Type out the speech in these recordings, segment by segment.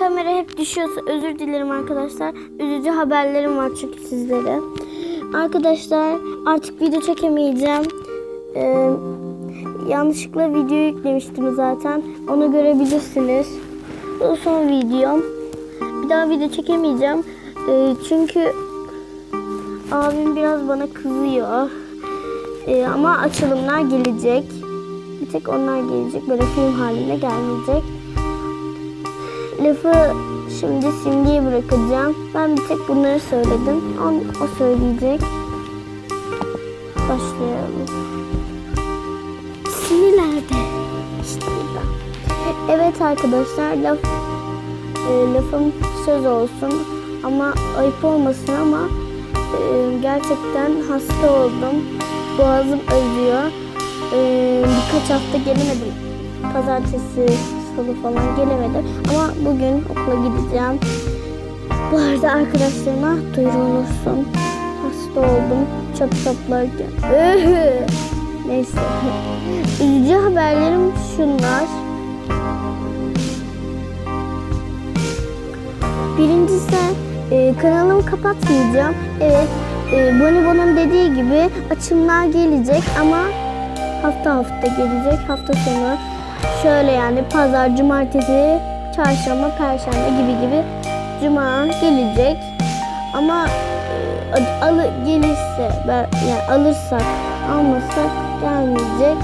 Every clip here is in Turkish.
kamera hep düşüyorsa özür dilerim arkadaşlar. Üzücü haberlerim var çünkü sizlere. Arkadaşlar artık video çekemeyeceğim. Ee, yanlışlıkla video yüklemiştim zaten. Onu görebilirsiniz. Bu son videom. Bir daha video çekemeyeceğim. Ee, çünkü abim biraz bana kızıyor. Ee, ama açılımlar gelecek. Bir tek onlar gelecek. Böyle film halinde gelmeyecek. Lafı şimdi Simge'ye bırakacağım. Ben bir tek bunları söyledim. O, o söyleyecek. Başlayalım. Sinirlerde. İşte burada. Evet arkadaşlar laf e, lafım söz olsun ama ayıp olmasın ama e, gerçekten hasta oldum. Boğazım acıyor. E, birkaç hafta gelemedim. Pazartesi, salı falan gelemedim. Ama bugün okula gideceğim. Bu arada arkadaşlarıma duyurulursun. Hasta oldum. Çöp toplarken. Neyse. Üzücü haberlerim şunlar. Birincisi e, kanalımı kapatmayacağım. Evet e, Bonibon'un dediği gibi açımlar gelecek ama hafta hafta gelecek. Hafta sonu şöyle yani pazar, cumartesi, çarşamba, perşembe gibi gibi cuma gelecek. Ama e, alı gelirse ben- yani alırsak almasak gelmeyecek.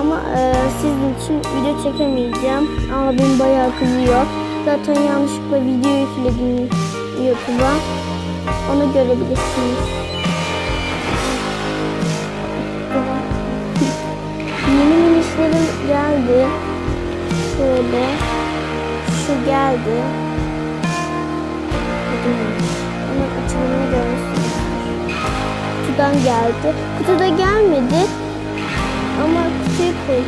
Ama e, sizin için video çekemeyeceğim. Abim bayağı kızıyor. Zaten yanlışlıkla video yükledim YouTube'a. Onu görebilirsiniz. Minişlerim geldi. Şöyle. Şu geldi. Onun açılımını görürsünüz. Kutudan geldi. Kutuda gelmedi. Ama kutuyu koy.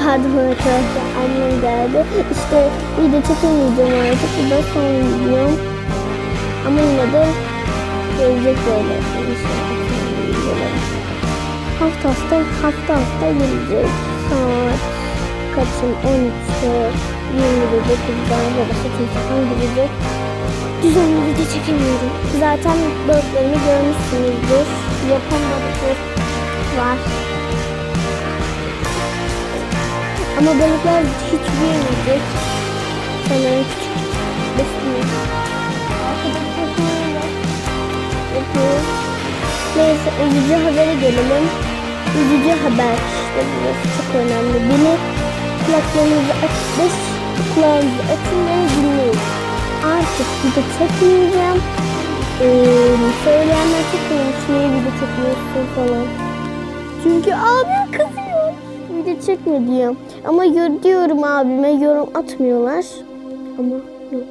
Pardon arkadaşlar annem geldi. İşte video çekemeyeceğim artık. Bu da son videom. Ama yine de gelecek böyle. Videolar. Hafta hafta hafta hafta gelecek. Saat kaçın 13'te 20'de 9'dan babası timsahtan gelecek. Düzenli video çekemiyorum. Zaten balıklarımı görmüşsünüzdür. Yapan balıklar var. Ama balıklar hiç büyümeyecek. Sanırım küçük besliyor. Neyse üzücü habere gelelim. Üzücü haber. İşte burası çok önemli. Beni kulaklarınızı açın, kulağınızı açın ve dinleyin. Artık video çekmeyeceğim. Ee, söyleyenler çok olmuş. Niye video çekmiyorsun falan. Çünkü abim kızıyor. Video çekme diyor. Ama yor- diyorum abime yorum atmıyorlar. Ama yok.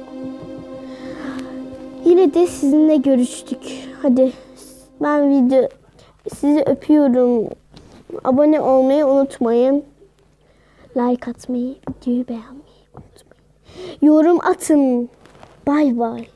Yine de sizinle görüştük. Hadi ben video sizi öpüyorum. Abone olmayı unutmayın. Like atmayı, videoyu beğenmeyi unutmayın. Yorum atın. Bay bay.